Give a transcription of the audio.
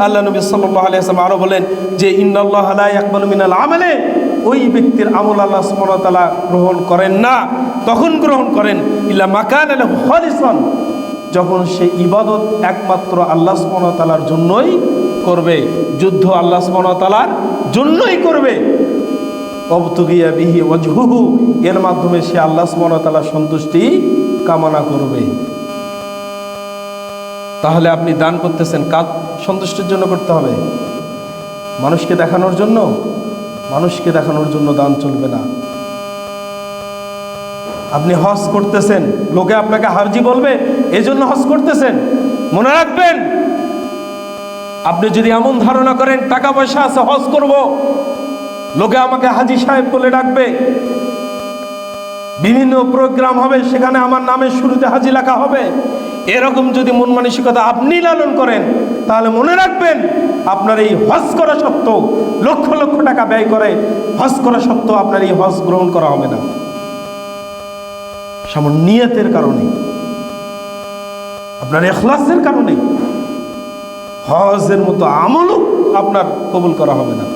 আল্লাহ নবী সাল্লাহ আলিয়াম আরও বলেন যে ইন্নআল্লাহ আকবল মিনাল আমলে। ওই ব্যক্তির আমল আল্লাহ সুমনতালা গ্রহণ করেন না। তখন গ্রহণ করেন। ইল্লা মাকান আল যখন সে ইবাদত একমাত্র আল্লাহ সুমনতালার জন্যই করবে, যুদ্ধ আল্লাহ সুমনতালার জন্যই করবে। অবতুগিয়া বিহি ওয়াজহুহু। এর মাধ্যমে সে আল্লাহ সুবহানাহু সন্তুষ্টি কামনা করবে। তাহলে আপনি দান করতেছেন। কাজ সন্তুষ্টির জন্য করতে হবে। মানুষকে দেখানোর জন্য, মানুষকে দেখানোর জন্য দান চলবে না। আপনি হজ করতেছেন, লোকে আপনাকে হারজি বলবে এই জন্য হজ করতেছেন। মনে রাখবেন, আপনি যদি এমন ধারণা করেন, টাকা পয়সা আছে, হজ করব। লোকে আমাকে হাজি সাহেব বলে ডাকবে। বিভিন্ন প্রোগ্রাম হবে, সেখানে আমার নামের শুরুতে হাজি লেখা হবে। এরকম যদি মন মানসিকতা আপনি লালন করেন, তাহলে মনে রাখবেন আপনার এই হজ করা সত্ত্বেও লক্ষ লক্ষ টাকা ব্যয় করে হজ করা সত্ত্বেও আপনার এই হজ গ্রহণ করা হবে না। সামান্য নিয়তের কারণে, আপনার এখলাসের কারণে হজের মতো আমলও আপনার কবুল করা হবে না।